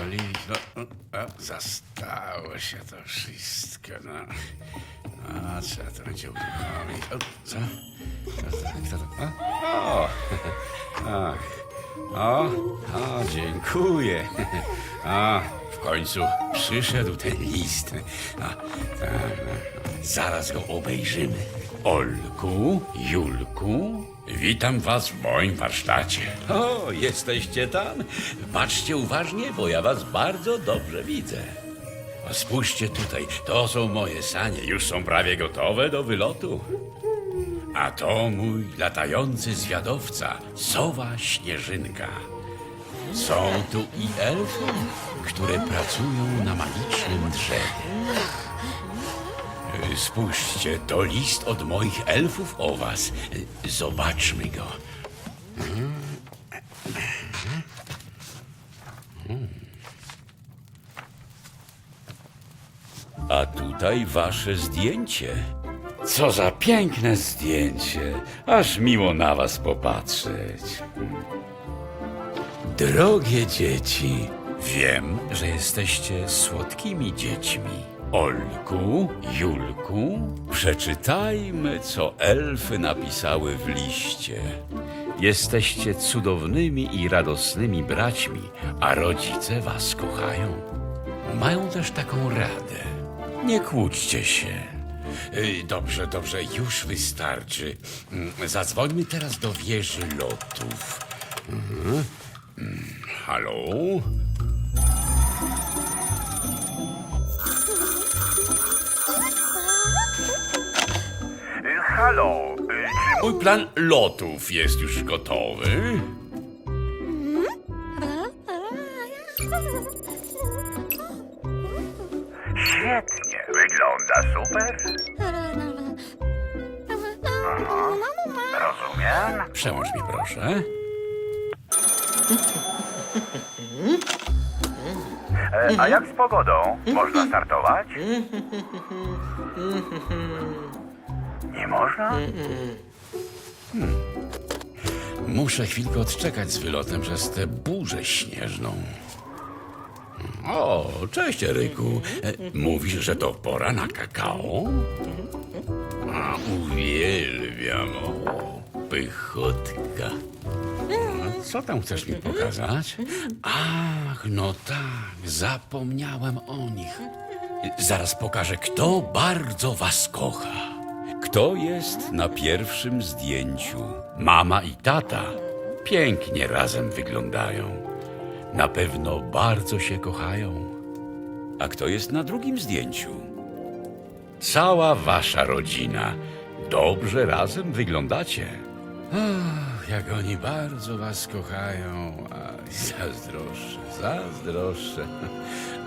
olić. No, o, zastało się to wszystko. No. A trzeba to będzie uruchomić. O, co? Kto to? Kto to? O, o, ach. o, o, dziękuję. A, w końcu przyszedł ten list. Zaraz go obejrzymy. Olku, Julku, witam was w moim warsztacie. O, jesteście tam? Patrzcie uważnie, bo ja was bardzo dobrze widzę. A spójrzcie tutaj, to są moje sanie, już są prawie gotowe do wylotu. A to mój latający zwiadowca, sowa Śnieżynka. Są tu i elfy, które pracują na magicznym drzewie. Spójrzcie, to list od moich elfów o was. Zobaczmy go. A tutaj wasze zdjęcie. Co za piękne zdjęcie. Aż miło na was popatrzeć. Drogie dzieci, wiem, że jesteście słodkimi dziećmi. Olku, Julku, przeczytajmy, co elfy napisały w liście. Jesteście cudownymi i radosnymi braćmi, a rodzice was kochają. Mają też taką radę. Nie kłóćcie się. Y, Dobrze, dobrze, już wystarczy. Mm, Zadzwońmy teraz do wieży lotów. Mhm. Halo? Halo, czy Mój plan lotów jest już gotowy. świetnie, wygląda super? Rozumiem. Przełącz mi proszę. E, a jak z pogodą? Można startować? Nie można? Muszę chwilkę odczekać z wylotem przez tę burzę śnieżną. O, cześć Eryku. E, Mówisz, że to pora na kakao? A, uwielbiam. O, pychotka. Co tam chcesz mi pokazać? Ach, no tak, zapomniałem o nich. Zaraz pokażę, kto bardzo was kocha. Kto jest na pierwszym zdjęciu? Mama i tata pięknie razem wyglądają. Na pewno bardzo się kochają. A kto jest na drugim zdjęciu? Cała wasza rodzina. Dobrze razem wyglądacie. Ach, jak oni bardzo was kochają. Ach, zazdroszczę, zazdroszczę.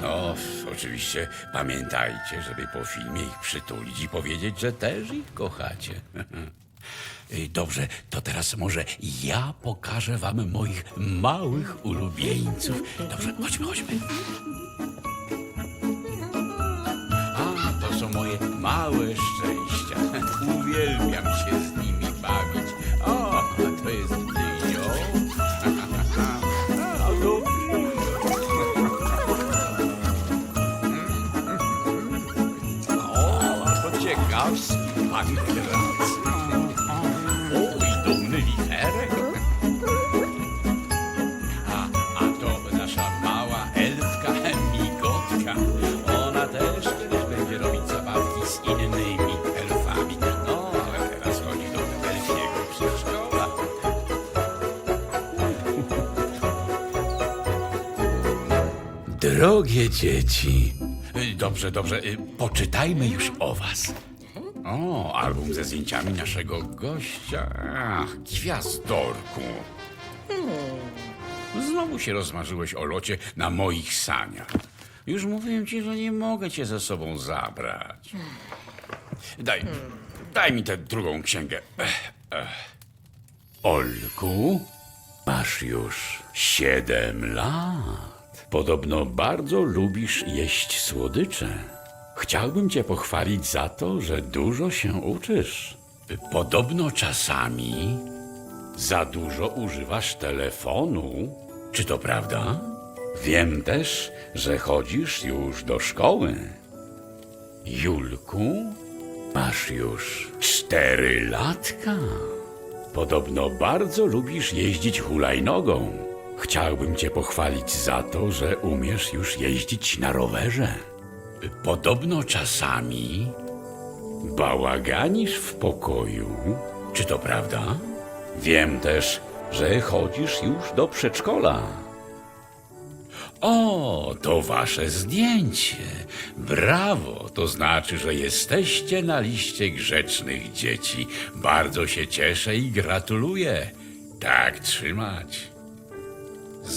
No, oczywiście pamiętajcie, żeby po filmie ich przytulić i powiedzieć, że też ich kochacie. Dobrze, to teraz może ja pokażę wam moich małych ulubieńców. Dobrze, chodźmy, chodźmy. A, to są moje małe Drogie dzieci. Dobrze, dobrze, y, poczytajmy już o was. O, album ze zdjęciami naszego gościa. Ach, gwiazdorku. znowu się rozmarzyłeś o locie na moich saniach. Już mówiłem ci, że nie mogę cię ze sobą zabrać. Daj, daj mi tę drugą księgę. Olku, masz już siedem lat. Podobno bardzo lubisz jeść słodycze. Chciałbym cię pochwalić za to, że dużo się uczysz. Podobno czasami za dużo używasz telefonu. Czy to prawda? Wiem też, że chodzisz już do szkoły. Julku, masz już cztery latka. Podobno bardzo lubisz jeździć hulajnogą. Chciałbym cię pochwalić za to, że umiesz już jeździć na rowerze. Podobno czasami bałaganisz w pokoju. Czy to prawda? Wiem też, że chodzisz już do przedszkola. O, to wasze zdjęcie. Brawo, to znaczy, że jesteście na liście grzecznych dzieci. Bardzo się cieszę i gratuluję. Tak trzymać.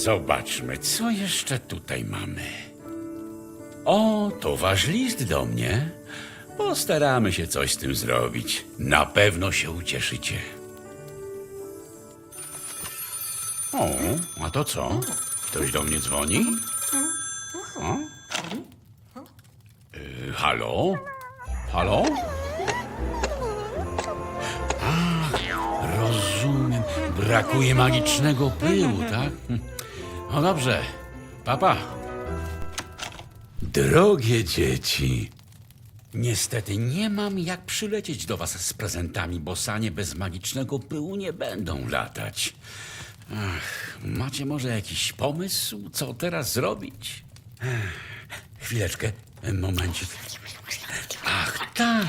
Zobaczmy, co jeszcze tutaj mamy. O, to wasz list do mnie. Postaramy się coś z tym zrobić. Na pewno się ucieszycie. O, a to co? Ktoś do mnie dzwoni? O? Y, halo? Halo? A, rozumiem. Brakuje magicznego pyłu, tak? No dobrze. Papa. Drogie dzieci, niestety nie mam jak przylecieć do was z prezentami, bo sanie bez magicznego pyłu nie będą latać. Ach, macie może jakiś pomysł, co teraz zrobić? Chwileczkę, momencik. Ach, tak.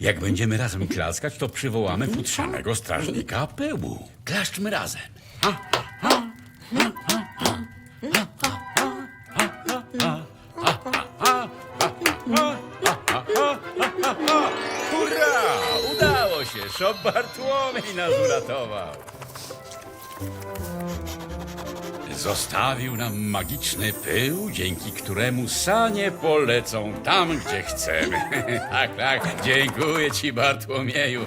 Jak będziemy razem klaskać, to przywołamy futrzanego strażnika pyłu. Klaszczmy razem. Hurra! Udało się! Szop Bartłomiej nas uratował. Zostawił nam magiczny pył, dzięki któremu sanie polecą tam, gdzie chcemy. tak, tak. Dziękuję ci, Bartłomieju.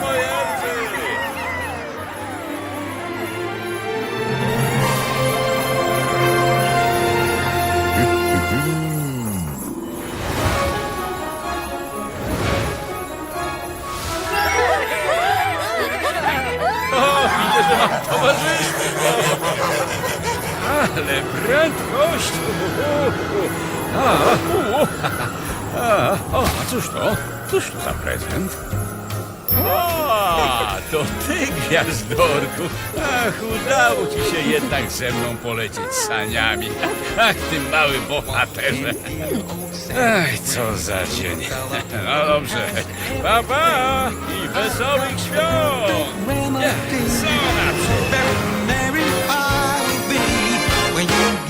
Ale prędkość! A, a, o, a cóż to? Cóż to za prezent? O, to ty, gwiazdorku! Ach, udało ci się jednak ze mną polecieć saniami. Ach, ty mały bohaterze. Ach, co za dzień. No dobrze. Pa, pa i wesołych świąt! Co na